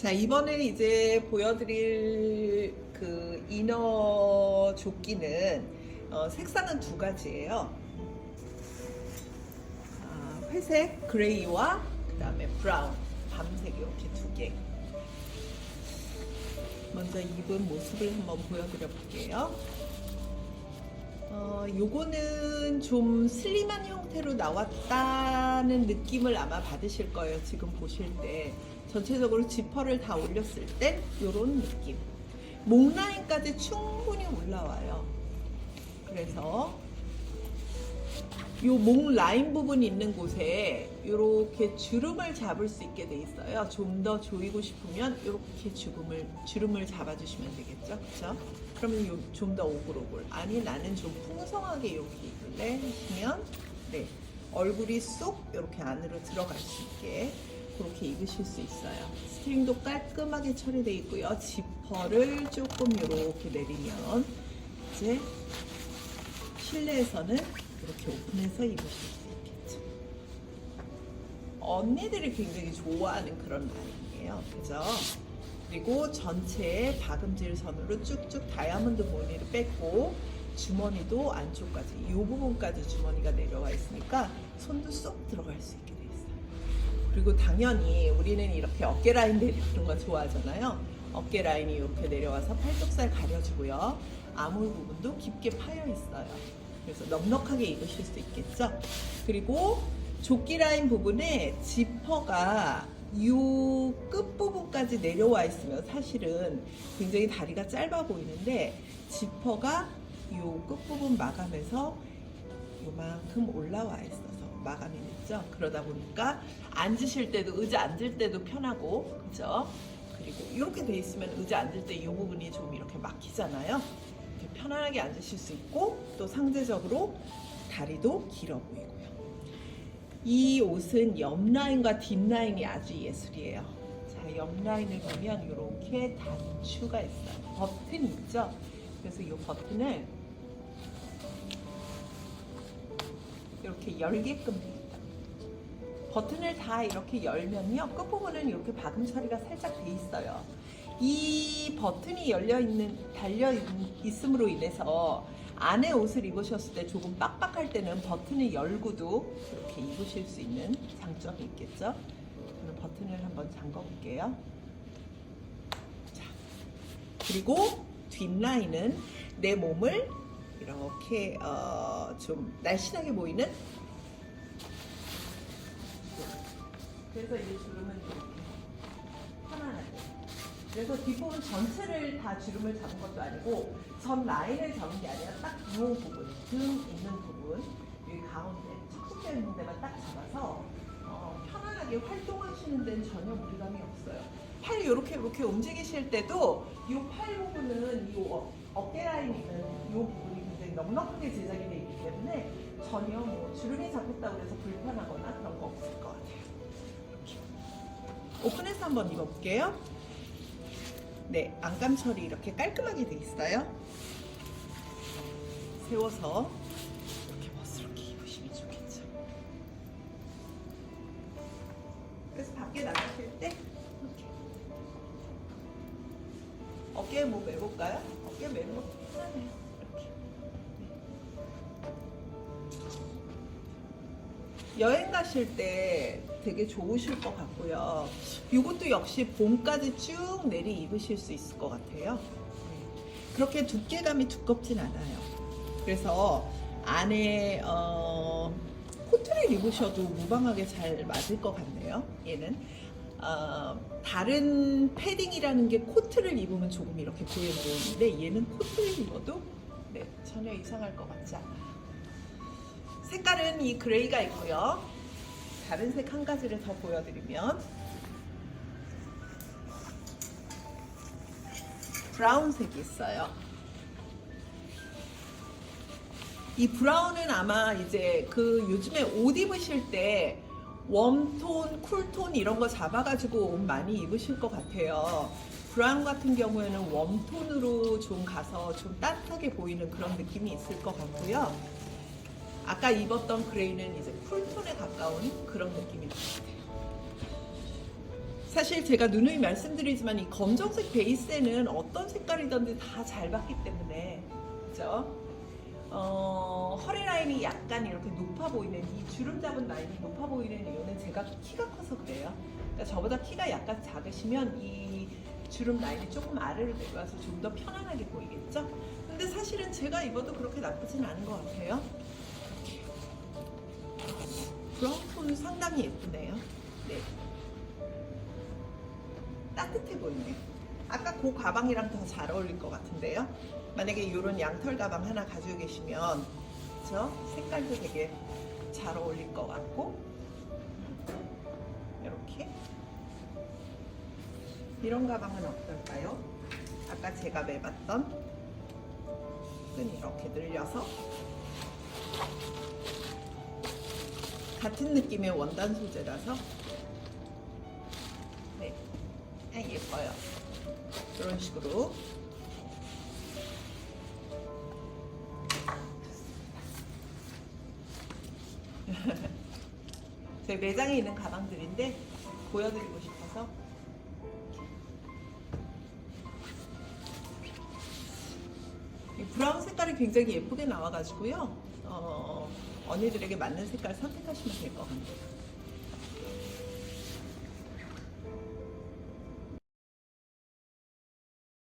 자, 이번에 이제 보여드릴 그 이너 조끼는 어, 색상은 두 가지예요. 아, 회색, 그레이와 그 다음에 브라운, 밤색 이렇게 두 개. 먼저 입은 모습을 한번 보여드려 볼게요. 어, 요거는 좀 슬림한 형태로 나왔다는 느낌을 아마 받으실 거예요. 지금 보실 때. 전체적으로 지퍼를 다 올렸을 때 요런 느낌. 목 라인까지 충분히 올라와요. 그래서 요 목 라인 부분 있는 곳에 이렇게 주름을 잡을 수 있게 돼 있어요. 좀 더 조이고 싶으면 이렇게 주름을 주름을 잡아주시면 되겠죠, 그렇죠? 그러면 좀 더 오글오글. 아니 나는 좀 풍성하게 이렇게 입을래 하시면 네 얼굴이 쏙 이렇게 안으로 들어갈 수 있게 그렇게 입으실 수 있어요. 스트링도 깔끔하게 처리되어 있고요. 지퍼를 조금 이렇게 내리면 이제 실내에서는 이렇게 오픈해서 입으실 수 있겠죠. 언니들이 굉장히 좋아하는 그런 라인이에요. 그죠? 그리고 전체에 박음질 선으로 쭉쭉 다이아몬드 무늬를 뺐고 주머니도 안쪽까지 이 부분까지 주머니가 내려와 있으니까 손도 쏙 들어갈 수 있게 돼 있어요. 그리고 당연히 우리는 이렇게 어깨 라인 내려오는 거 좋아하잖아요. 어깨 라인이 이렇게 내려와서 팔뚝살 가려주고요. 아몰 부분도 깊게 파여 있어요. 그래서 넉넉하게 입으실 수 있겠죠. 그리고 조끼 라인 부분에 지퍼가 이 끝부분까지 내려와 있으면 사실은 굉장히 다리가 짧아 보이는데 지퍼가 이 끝부분 마감해서 요만큼 올라와 있어서 마감이 됐죠. 그러다 보니까 앉으실 때도 의자 앉을 때도 편하고 그죠? 그리고 이렇게 돼 있으면 의자 앉을 때 이 부분이 좀 이렇게 막히잖아요. 편안하게 앉으실 수 있고 또 상대적으로 다리도 길어 보이고요. 이 옷은 옆 라인과 뒷 라인이 아주 예술이에요. 자, 옆 라인을 보면 이렇게 단추가 있어요. 버튼이 있죠. 그래서 이 버튼을 이렇게 열게끔 돼 있다. 버튼을 다 이렇게 열면요 끝부분은 이렇게 박음 처리가 살짝 돼 있어요. 이 버튼이 열려 있는 달려 있- 있음으로 인해서 안에 옷을 입으셨을 때 조금 빡빡할 때는 버튼을 열고도 이렇게 입으실 수 있는 장점이 있겠죠. 저는 버튼을 한번 잠궈 볼게요. 자, 그리고 뒷라인은 내 몸을 이렇게 어, 좀 날씬하게 보이는 그래서 이 주름은 그래서 뒷부분 전체를 다 주름을 잡은 것도 아니고 전 라인을 잡은 게 아니라 딱 이 부분 등 있는 부분 여기 가운데 척척되어 있는 데만 딱 잡아서 어, 편안하게 활동하시는 데는 전혀 무리감이 없어요 팔 이렇게 이렇게 움직이실 때도 이 팔 부분은 이 어, 어깨 라인 있는 이 부분이 굉장히 넉넉하게 제작이 되어 있기 때문에 전혀 뭐 주름이 잡혔다고 해서 불편하거나 그런 거 없을 것 같아요. 오픈해서 한번 입어볼게요. 네, 안감 처리 이렇게 깔끔하게 돼 있어요. 세워서 이렇게 멋스럽게 입으시면 좋겠죠. 그래서 밖에 나가실 때 이렇게 어깨에 뭐 매볼까요? 어깨 매는 거 편하네요. 여행 가실 때 되게 좋으실 것 같고요. 이것도 역시 봄까지 쭉 내리 입으실 수 있을 것 같아요. 네. 그렇게 두께감이 두껍진 않아요. 그래서 안에 어, 코트를 입으셔도 무방하게 잘 맞을 것 같네요. 얘는 어, 다른 패딩이라는 게 코트를 입으면 조금 이렇게 보여 보이는데 얘는 코트를 입어도 네, 전혀 이상할 것 같지 않아요. 색깔은 이 그레이가 있고요. 다른 색 한 가지를 더 보여드리면 브라운색이 있어요. 이 브라운은 아마 이제 그 요즘에 옷 입으실 때 웜톤, 쿨톤 이런 거 잡아가지고 옷 많이 입으실 것 같아요. 브라운 같은 경우에는 웜톤으로 좀 가서 좀 따뜻하게 보이는 그런 느낌이 있을 것 같고요. 아까 입었던 그레이는 이제 쿨톤에 가까운 그런 느낌일 것 같아요. 사실 제가 누누이 말씀드리지만 이 검정색 베이스에는 어떤 색깔이든지 다 잘 받기 때문에 그죠? 어, 허리 라인이 약간 이렇게 높아 보이는 이 주름 잡은 라인이 높아 보이는 이유는 제가 키가 커서 그래요. 그러니까 저보다 키가 약간 작으시면 이 주름 라인이 조금 아래로 내려와서 좀 더 편안하게 보이겠죠? 근데 사실은 제가 입어도 그렇게 나쁘진 않은 것 같아요. 브라운 톤 상당히 예쁘네요. 네. 따뜻해 보이네요. 아까 그 가방이랑 더 잘 어울릴 것 같은데요. 만약에 이런 양털 가방 하나 가지고 계시면 그죠? 색깔도 되게 잘 어울릴 것 같고 이렇게 이런 가방은 어떨까요? 아까 제가 매봤던 끈 이렇게 늘려서 같은 느낌의 원단 소재라서? 네, 아, 예뻐요. 이런 식으로. 저희 매장에 있는 가방들인데 보여드리고 싶어서. 이 브라운 색깔이 굉장히 예쁘게 나와가지고요 어, 언니들에게 맞는 색깔 선택하시면 될 것 같아요